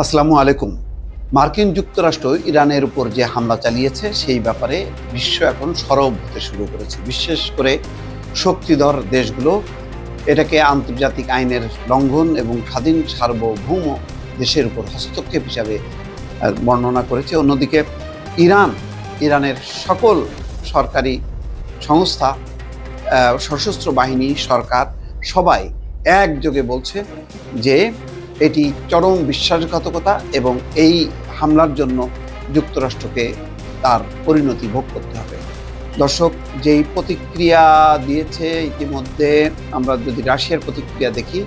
আসসালামু আলাইকুম। মার্কিন যুক্তরাষ্ট্র ইরানের উপর যে হামলা চালিয়েছে, সেই ব্যাপারে বিশ্ব এখন সরব হতে শুরু করেছে। বিশেষ করে শক্তিধর দেশগুলো, এটাকে আন্তর্জাতিক আইনের লঙ্ঘন এবং স্বাধীন সার্বভৌম দেশের উপর হস্তক্ষেপ হিসাবে বর্ণনা করেছে। অন্যদিকে, ইরান, ইরানের সকল সরকারি সংস্থা সশস্ত্র বাহিনী, সরকার, সবাই একযোগে বলছে যে এটি চরম বিশ্বাসঘাতকতা এবং এই হামলার জন্য যুক্তরাষ্ট্রকে তার পরিণতি ভোগ করতে হবে। দর্শক, যেই প্রতিক্রিয়া দিয়েছে ইতিমধ্যে, আমরা যদি রাশিয়ার প্রতিক্রিয়া দেখি,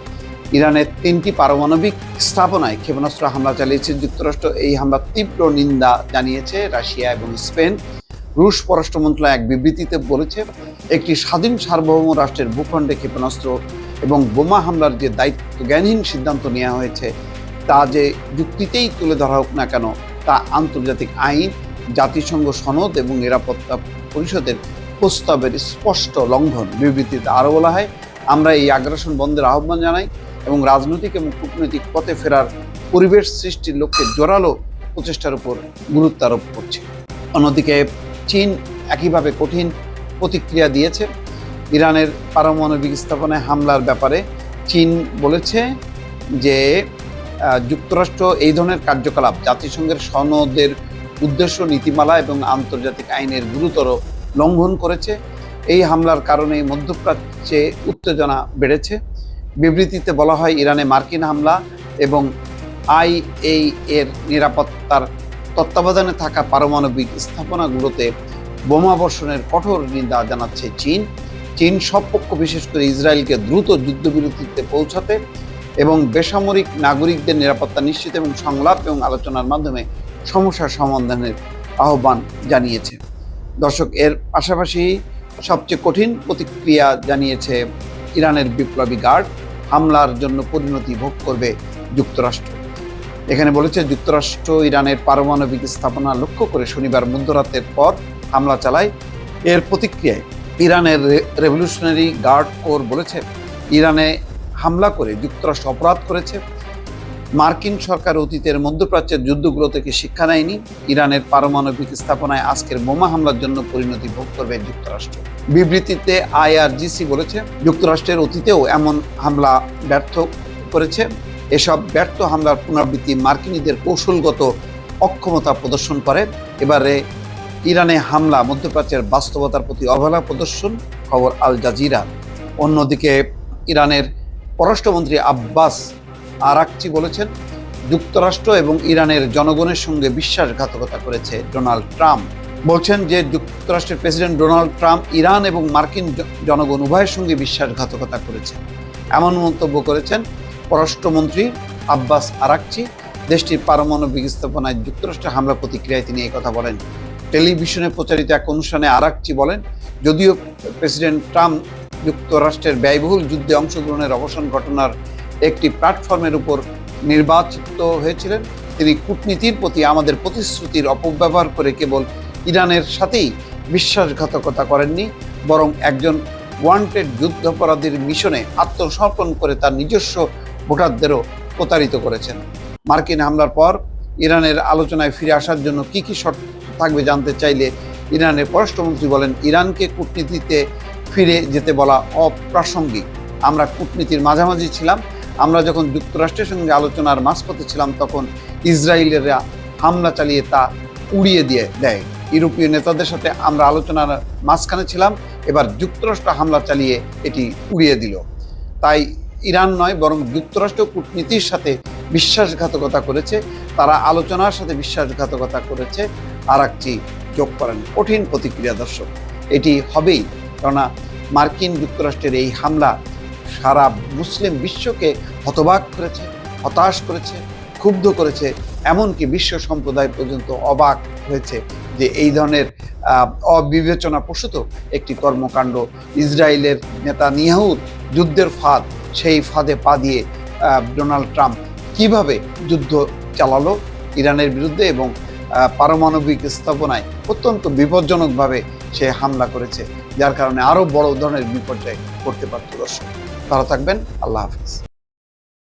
ইরানের তিনটি পারমাণবিক স্থাপনায় ক্ষেপণাস্ত্র হামলা চালিয়েছে যুক্তরাষ্ট্র। এই হামলার তীব্র নিন্দা জানিয়েছে রাশিয়া এবং স্পেন। রুশ পররাষ্ট্র মন্ত্রণালয় এক বিবৃতিতে বলেছে, একটি স্বাধীন সার্বভৌম রাষ্ট্রের ভূখণ্ডে ক্ষেপণাস্ত্র এবং বোমা হামলার যে দায়িত্ব জ্ঞানহীন সিদ্ধান্ত নেওয়া হয়েছে, তা যে যুক্তিতেই তুলে ধরা হোক না কেন, তা আন্তর্জাতিক আইন, জাতিসংঘ সনদ এবং নিরাপত্তা পরিষদের প্রস্তাবের স্পষ্ট লঙ্ঘন বিবৃতিতে আরও বলা হয়, আমরা এই আগ্রাসন বন্ধের আহ্বান জানাই এবং রাজনৈতিক এবং কূটনৈতিক পথে ফেরার পরিবেশ সৃষ্টির লক্ষ্যে জোরালো প্রচেষ্টার উপর গুরুত্ব আরোপ করছে। অন্যদিকে চীন একইভাবে কঠিন প্রতিক্রিয়া দিয়েছে। ইরানের পারমাণবিক স্থাপনায় হামলার ব্যাপারে চীন বলেছে যে যুক্তরাষ্ট্র এই ধরনের কার্যকলাপ, জাতিসংঘের সনদের উদ্দেশ্য, নীতিমালা এবং আন্তর্জাতিক আইনের গুরুতর লঙ্ঘন করেছে। এই হামলার কারণে মধ্যপ্রাচ্যে উত্তেজনা বেড়েছে। বিবৃতিতে বলা হয়, ইরানে মার্কিন হামলা এবং আইএই এর নিরাপত্তার তত্ত্বাবধানে থাকা পারমাণবিক স্থাপনাগুলোতে বোমা বর্ষণের কঠোর নিন্দা জানাচ্ছে চীন। চীন সব পক্ষ বিশেষ করে ইসরায়েলকে দ্রুত যুদ্ধবিরতিতে পৌঁছাতে এবং বেসামরিক নাগরিকদের নিরাপত্তা নিশ্চিত এবং সংলাপ এবং আলোচনার মাধ্যমে সমস্যার সমাধানের আহ্বান জানিয়েছে। দর্শক, এর পাশাপাশি সবচেয়ে কঠিন প্রতিক্রিয়া জানিয়েছে ইরানের বিপ্লবী গার্ড, হামলার জন্য পরিণতি ভোগ করবে যুক্তরাষ্ট্র। এখানে বলেছে, যুক্তরাষ্ট্র ইরানের পারমাণবিক স্থাপনা লক্ষ্য করে শনিবার মধ্যরাতের পর হামলা চালায়। এর প্রতিক্রিয়ায় ইরানের রেভলিউশনারি গার্ড কোর বলেছে, ইরানে হামলা করে, যুক্তরাষ্ট্র অপরাধ করেছে। মার্কিন সরকার অতীতের মধ্যপ্রাচ্যের যুদ্ধগুলো থেকে শিক্ষা নেয়নি। ইরানের পারমাণবিক স্থাপনায় আজকের বোমা হামলার জন্য পরিণতি ভোগ করবে যুক্তরাষ্ট্র। বিবৃতিতে আইআরজিসি বলেছে, যুক্তরাষ্ট্রের অতীতেও এমন হামলা ব্যর্থ করেছে। এসব ব্যর্থ হামলার পুনরাবৃত্তি মার্কিনীদের কৌশলগত অক্ষমতা প্রদর্শন করে। এবারে ইরানে হামলা, মধ্যপ্রাচ্যের বাস্তবতার প্রতি অবহেলা প্রদর্শন, খবর আল জাজিরা। অন্যদিকে ইরানের পররাষ্ট্রমন্ত্রী আব্বাস আরাকচি বলেছেন, যুক্তরাষ্ট্র এবং ইরানের জনগণের সঙ্গে বিশ্বাসঘাতকতা করেছে ডোনাল্ড ট্রাম্প। বলছেন যে যুক্তরাষ্ট্রের প্রেসিডেন্ট ডোনাল্ড ট্রাম্প ইরান এবং মার্কিন জনগণ উভয়ের সঙ্গে বিশ্বাসঘাতকতা করেছে। এমন মন্তব্য করেছেন পররাষ্ট্রমন্ত্রী আব্বাস আরাকচি। দেশটির পারমাণবিক স্থাপনায় যুক্তরাষ্ট্রের হামলা প্রতিক্রিয়ায় তিনি কথা বলেন। টেলিভিশনে প্রচারিত এক অনুষ্ঠানে আরাকচি বলেন, যদিও প্রেসিডেন্ট ট্রাম্প যুক্তরাষ্ট্রের ব্যয়বহুল যুদ্ধে অংশগ্রহণের অবসান ঘটনার একটি প্ল্যাটফর্মের উপর নির্বাচিত হয়েছিলেন, তিনি কূটনীতির প্রতি আমাদের প্রতিশ্রুতির অপব্যবহার করে কেবল ইরানের সাথেই বিশ্বাসঘাতকতা করেননি, বরং একজন ওয়ান্টেড যুদ্ধাপরাধীর মিশনে আত্মসমর্পণ করে তার নিজস্ব ভোটারদেরও প্রতারিত করেছেন। মার্কিন হামলার পর ইরানের আলোচনায় ফিরে আসার জন্য কি কী শর্ত থাকবে জানতে চাইলে ইরানের পররাষ্ট্রমন্ত্রী বলেন, ইরানকে কূটনীতিতে ফিরে যেতে বলা অপ্রাসঙ্গিক। আমরা কূটনীতির মাঝামাঝি ছিলাম। আমরা যখন যুক্তরাষ্ট্রের সঙ্গে আলোচনার মাঝপথে ছিলাম, তখন ইসরায়েলেরা হামলা চালিয়ে তা উড়িয়ে দিয়ে দেয়। ইউরোপীয় নেতাদের সাথে আমরা আলোচনার মাঝখানে ছিলাম, এবার যুক্তরাষ্ট্র হামলা চালিয়ে এটি উড়িয়ে দিল। তাই ইরান নয়, বরং যুক্তরাষ্ট্র কূটনীতির সাথে বিশ্বাসঘাতকতা করেছে। তারা আলোচনার সাথে বিশ্বাসঘাতকতা করেছে। আর একটি যোগ করেন কঠিন প্রতিক্রিয়া দর্শক। এটি হবেই, কেননা মার্কিন যুক্তরাষ্ট্রের এই হামলা সারা মুসলিম বিশ্বকে হতবাক করেছে, হতাশ করেছে, ক্ষুব্ধ করেছে, এমনকি বিশ্ব সম্প্রদায় পর্যন্ত অবাক হয়েছে যে এই ধরনের অবিবেচনা প্রসূত একটি কর্মকাণ্ড ইসরায়েলের নেতা নিয়াহুর যুদ্ধের ফাঁদ, সেই ফাঁদে পা দিয়ে ডোনাল্ড ট্রাম্প কীভাবে যুদ্ধ চালালো ইরানের বিরুদ্ধে এবং পারমাণবিক স্থাপনায় অত্যন্ত বিপজ্জনকভাবে সে হামলা করেছে, যার কারণে আরও বড় ধরনের বিপর্যয় করতে পারত দর্শক। ভালো থাকবেন, আল্লাহ হাফিজ।